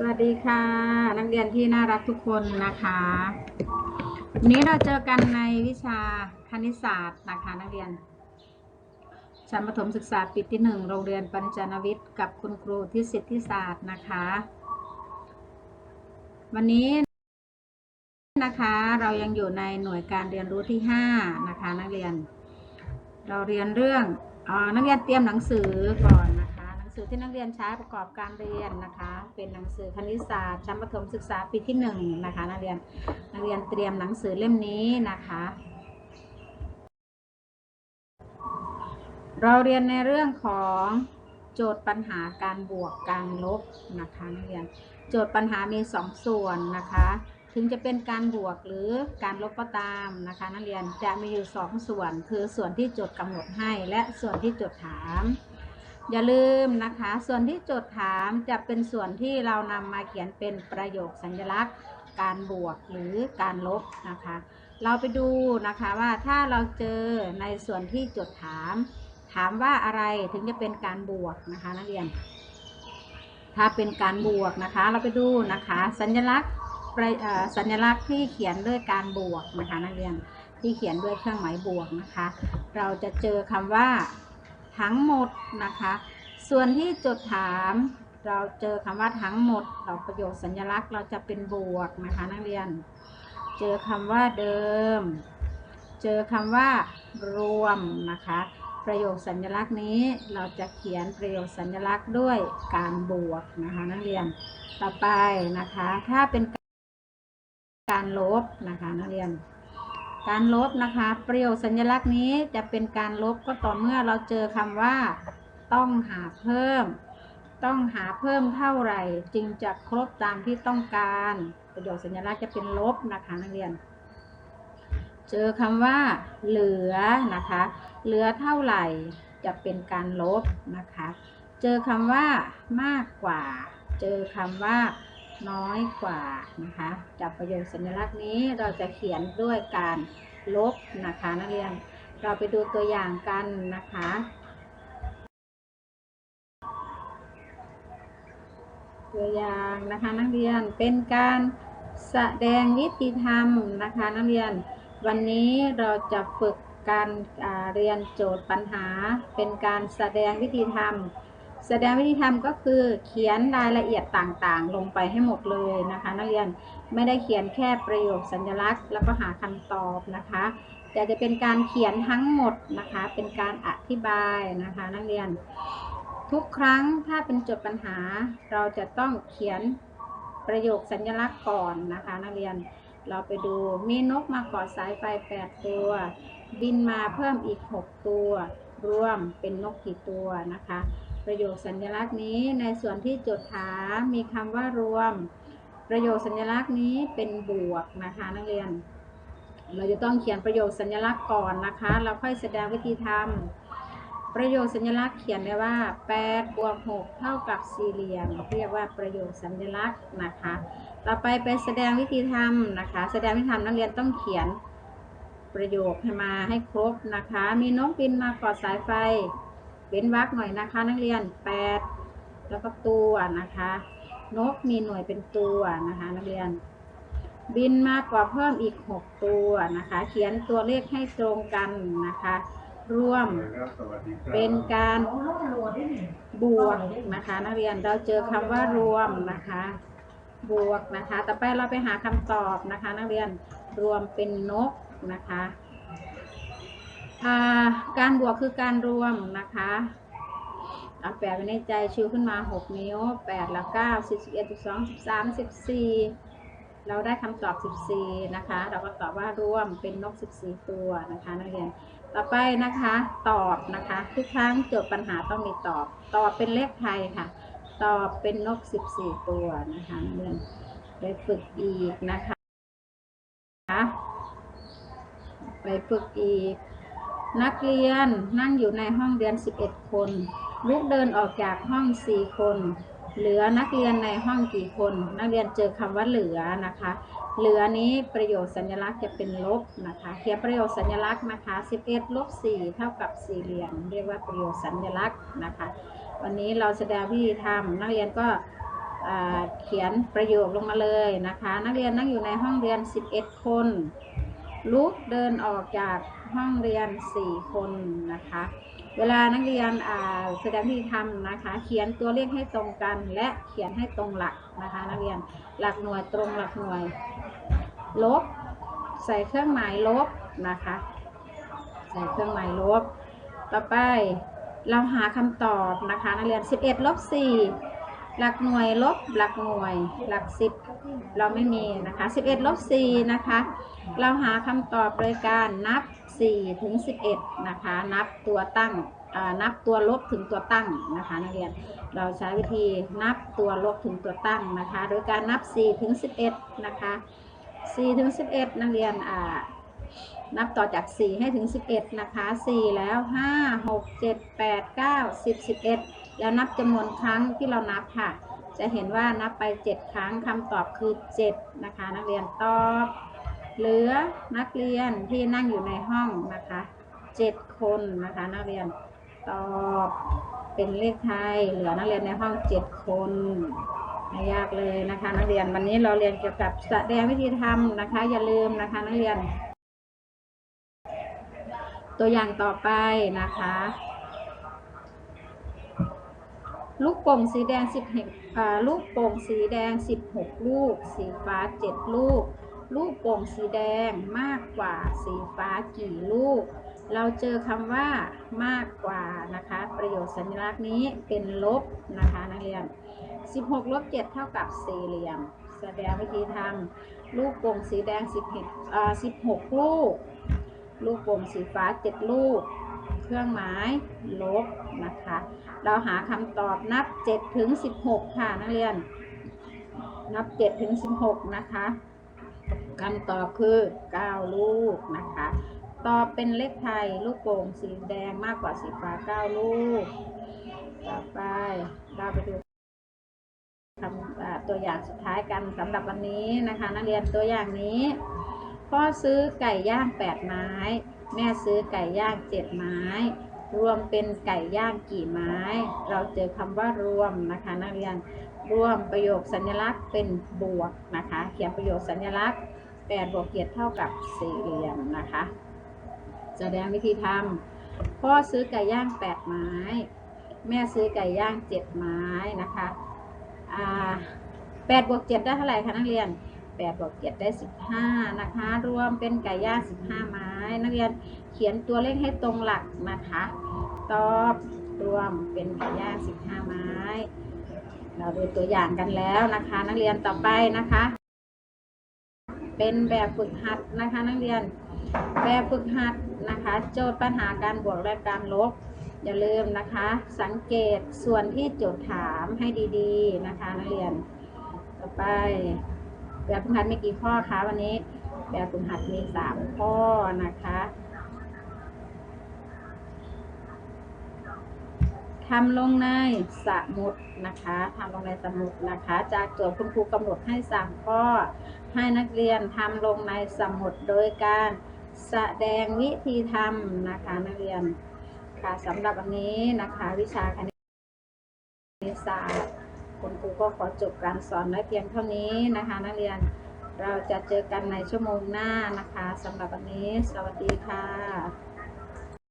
สวัสดีค่ะ นักเรียนที่น่ารักทุกคนนะคะวันนี้เราเจอกันในวิชาคณิตศาสตร์นะคะนักเรียนชั้นประถมศึกษาปีที่หนึ่งโรงเรียนปัญจนวิทย์ กับคุณครูที่สิทธิศาสตร์นะคะ วันนี้นะคะเรายังอยู่ในหน่วยการเรียนรู้ที่ห้านะคะนักเรียน เราเรียนเรื่องเออนักเรียนเตรียมหนังสือก่อน สือที่นักเรียนใช้ประกอบการเรียนนะคะ เป็นหนังสือคณิตศาสตร์ชั้นประถมศึกษาปีที่หนึ่งนะคะ นักเรียนนักเรียนเตรียมหนังสือเล่มนี้นะคะ เราเรียนในเรื่องของโจทย์ปัญหาการบวกการลบนะคะนักเรียนโจทย์ปัญหามีสองส่วนนะคะ ถึงจะเป็นการบวกหรือการลบก็ตามนะคะ นักเรียนจะมีอยู่สองส่วน คือส่วนที่โจทย์กำหนดให้และส่วนที่โจทย์ถาม อย่าลืมนะคะ ส่วนที่โจทย์ถามจะเป็นส่วนที่เรานำมาเขียนเป็นประโยคสัญลักษณ์ การบวกหรือการลบนะคะ เราไปดูนะคะว่าถ้าเราเจอในส่วนที่โจทย์ถาม ถามว่าอะไรถึงจะเป็นการบวกนะคะนักเรียน ถ้าเป็นการบวกนะคะ เราไปดูนะคะ สัญลักษณ์สัญลักษณ์ที่เขียนด้วยการบวกนะคะนักเรียนที่เขียนด้วยเครื่องหมายบวกนะคะ เราจะเจอคำว่า ทั้งหมดนะคะ ส่วนที่จดถามเราเจอคำว่าทั้งหมดเราประโยคสัญลักษณ์เราจะเป็นบวกนะคะนักเรียน เจอคำว่าเดิม เจอคำว่ารวมนะคะ ประโยคสัญลักษณ์นี้เราจะเขียนประโยคสัญลักษณ์ด้วยการบวกนะคะนักเรียน ต่อไปนะคะถ้าเป็นการลบนะคะนักเรียน การลบนะคะประโยคสัญลักษณ์นี้จะเป็นการลบก็ต่อเมื่อเราเจอคำว่า ต้องหาเพิ่ม ต้องหาเพิ่มเท่าไหร่ จึงจะครบตามที่ต้องการ ประโยคสัญลักษณ์จะเป็นลบนะคะนักเรียน เจอคำว่า เหลือนะคะ เหลือเท่าไหร่จะเป็นการลบนะคะ เจอคำว่ามากกว่า เจอคำว่า น้อยกว่านะคะจากประโยคสัญลักษณ์นี้เราจะเขียนด้วยการลบนะคะนักเรียน เราไปดูตัวอย่างกันนะคะ ตัวอย่างนะคะนักเรียนเป็นการแสดงวิธีทำนะคะนักเรียน วันนี้เราจะฝึกการเรียนโจทย์ปัญหา เป็นการแสดงวิธีทำ แสดงวิธีทำก็คือเขียนรายละเอียดต่างๆ ลงไปให้หมดเลยนะคะ นักเรียนไม่ได้เขียนแค่ประโยคสัญลักษณ์ แล้วก็หาคำตอบนะคะแต่จะเป็นการเขียนทั้งหมดนะคะ เป็นการอธิบายนะคะ นักเรียน ทุกครั้งถ้าเป็นโจทย์ปัญหา เราจะต้องเขียนประโยคสัญลักษณ์ก่อนนะคะ นักเรียนเราไปดูมีนกมาเกาะสายไฟ8ตัว บินมาเพิ่มอีก 6 ตัว รวมเป็นนกกี่ตัวนะคะ ประโยคสัญลักษณ์นี้ในส่วนที่โจทย์ถามมีคำว่ารวม ประโยคสัญลักษณ์นี้เป็นบวกนะคะนักเรียน เราจะต้องเขียนประโยคสัญลักษณ์ก่อนนะคะ เราค่อยแสดงวิธีทำประโยคสัญลักษณ์เขียนได้ว่า8บวก6เท่ากับสี่เหลี่ยมเรียกว่าประโยคสัญลักษณ์นะคะ ต่อไปไปแสดงวิธีทำนะคะ แสดงวิธีทำนักเรียนต้องเขียนประโยคให้มาให้ครบนะคะ มีนกบินมาเกาะสายไฟ เว้นวรรคหน่อยนะคะ นักเรียน8แล้วก็ตัวนะคะ นกมีหน่วยเป็นตัวนะคะ นักเรียน บินมากกว่าเพิ่มอีก6ตัวนะคะ เขียนตัวเลขให้ตรงกันนะคะ ร่วมเป็นการบวกนะคะ นักเรียนเราเจอคำว่ารวมนะคะ บวกนะคะ ต่อไปเราไปหาคำตอบนะคะ นักเรียนรวมเป็นนกนะคะอ่า การบวกคือการรวมนะคะแปดไว้ในใจชูขึ้นมา 6 นิ้ว 8 แล้ว 9 10 11 12 13 14 เราได้คำตอบ 14 นะคะ เราก็ตอบว่ารวมเป็นนก 14 ตัวนะคะนักเรียน ต่อไปนะคะตอบนะคะ ทุกครั้งโจทย์ปัญหาต้องมีตอบ ตอบเป็นเลขไทยค่ะ ตอบเป็นนก 14 ตัวนะคะนักเรียนไปฝึกอีกนะคะ ไปฝึกอีก นักเรียนนั่งอยู่ในห้องเรียน 11 คน ลุกเดินออกจากห้อง 4 คน เหลือนักเรียนในห้องกี่คน นักเรียนเจอคำว่าเหลือนะคะ เหลือนี้ประโยคสัญลักษณ์จะเป็นลบนะคะเขียนประโยคสัญลักษณ์นะคะ 11 ลบ 4 เท่ากับสี่เหลี่ยมเรียกว่าประโยคสัญลักษณ์นะคะ วันนี้เราแสดงวิธีทำนักเรียนก็เขียนประโยคลงมาเลยนะคะ นักเรียนนั่งอยู่ในห้องเรียน 11 คน ลุกเดินออกจากห้องเรียน 4 คนนะคะ เวลานักเรียนอ่าแสดงพิธีทำนะคะ เขียนตัวเลขให้ตรงกันและเขียนให้ตรงหลักนะคะ นักเรียนหลักหน่วยตรงหลักหน่วย ลบ ใส่เครื่องหมายลบนะคะ ใส่เครื่องหมายลบ ต่อไปเราหาคำตอบนะคะ นักเรียน 11ลบ4 หลักหน่วยลบหลักหน่วย หลัก10เราไม่มีนะคะ11ลบ4นะคะ เราหาคำตอบโดยการนับ4ถึง11นะคะ นับตัวตั้งนับตัวลบถึงตัวตั้งนะคะนักเรียนเราใช้วิธีนับตัวลบถึงตัวตั้งนะคะ โดยการนับ4ถึง11นะคะ4ถึง11 นักเรียนนับต่อจาก 4 ให้ถึง 11 นะคะ 4 แล้ว 5 6 7 8 9 10 11 แล้วนับจำนวนครั้งที่เรานับค่ะ จะเห็นว่านับไป 7 ครั้งคำตอบคือ 7 นะคะ นักเรียนตอบ เหลือนักเรียนที่นั่งอยู่ในห้องนะคะ 7 คนนะคะ นักเรียนตอบเป็นเลขไทย เหลือนักเรียนในห้อง 7 คนไม่ยากเลยนะคะ นักเรียนวันนี้เราเรียนเกี่ยวกับแสดงวิธีทำนะคะ อย่าลืมนะคะ นักเรียน ตัวอย่างต่อไปนะคะ ลูกโป่งสีแดง10อ่าลูกโป่งสีแดง16ลูก สีฟ้า7ลูก ลูกโป่งสีแดงมากกว่าสีฟ้ากี่ลูก เราเจอคำว่ามากกว่านะคะ ประโยชน์สัญลักษณ์นี้เป็นลบนะคะนักเรียน 16ลบ7เท่ากับสี่เหลี่ยม แสดงวิธีทำลูกโป่งสีแดง10อ่า16 ลูก ลูกโป่งสีฟ้า 7 ลูก เครื่องหมายลบนะคะ เราหาคำตอบนับ7ถึง16 ค่ะนักเรียน นับ7ถึง16 นะคะคำตอบคือ 9 ลูกนะคะตอบเป็นเลขไทยลูกโป่งสีแดงมากกว่าสีฟ้า 9 ลูก ต่อไปเราไปดูคำตัวอย่างสุดท้ายกันสำหรับวันนี้นะคะ นักเรียนตัวอย่างนี้ พ่อซื้อไก่ย่าง 8 ไม้ แม่ซื้อไก่ย่าง7ไม้ รวมเป็นไก่ย่างกี่ไม้ เราเจอคำว่ารวมนะคะนักเรียนรวมประโยคสัญลักษณ์เป็นบวกนะคะ เขียนประโยคสัญลักษณ์8บวก7เท่ากับสี่เหลี่ยมนะคะแสดงวิธีทำพ่อซื้อไก่ย่าง 8 ไม้ แม่ซื้อไก่ย่าง 7 ไม้นะคะอ่า8บวก7ได้เท่าไหร่คะนักเรียน 8บวก7ได้ 15 นะคะ รวมเป็นไก่ย่าง15 ไม้ นักเรียนเขียนตัวเลขให้ตรงหลักนะคะ ตอบรวมเป็นไก่ย่าง15 ไม้ เราดูตัวอย่างกันแล้วนะคะ นักเรียนต่อไปนะคะ เป็นแบบฝึกหัดนะคะ นักเรียนแบบฝึกหัดนะคะ โจทย์ปัญหาการบวกและการลบอย่าลืมนะคะ สังเกตส่วนที่โจทย์ถามให้ดีๆ นะคะ นักเรียน ต่อไป แบบฝึกหัดมีกี่ข้อคะวันนี้ แบบฝึกหัดมีสามข้อนะคะทำลงในสมุดนะคะทำลงในสมุดนะคะ จากโจทย์คุณครูกำหนดให้สามข้อ ให้นักเรียนทำลงในสมุดโดยการแสดงวิธีทำนะคะนักเรียนค่ะสำหรับวันนี้นะคะ วิชาคณิตศาสตร์ คุณครูก็ขอจบการสอนไว้เพียงเท่านี้นะคะ นักเรียนเราจะเจอกันในชั่วโมงหน้านะคะสำหรับวันนี้ สวัสดีค่ะ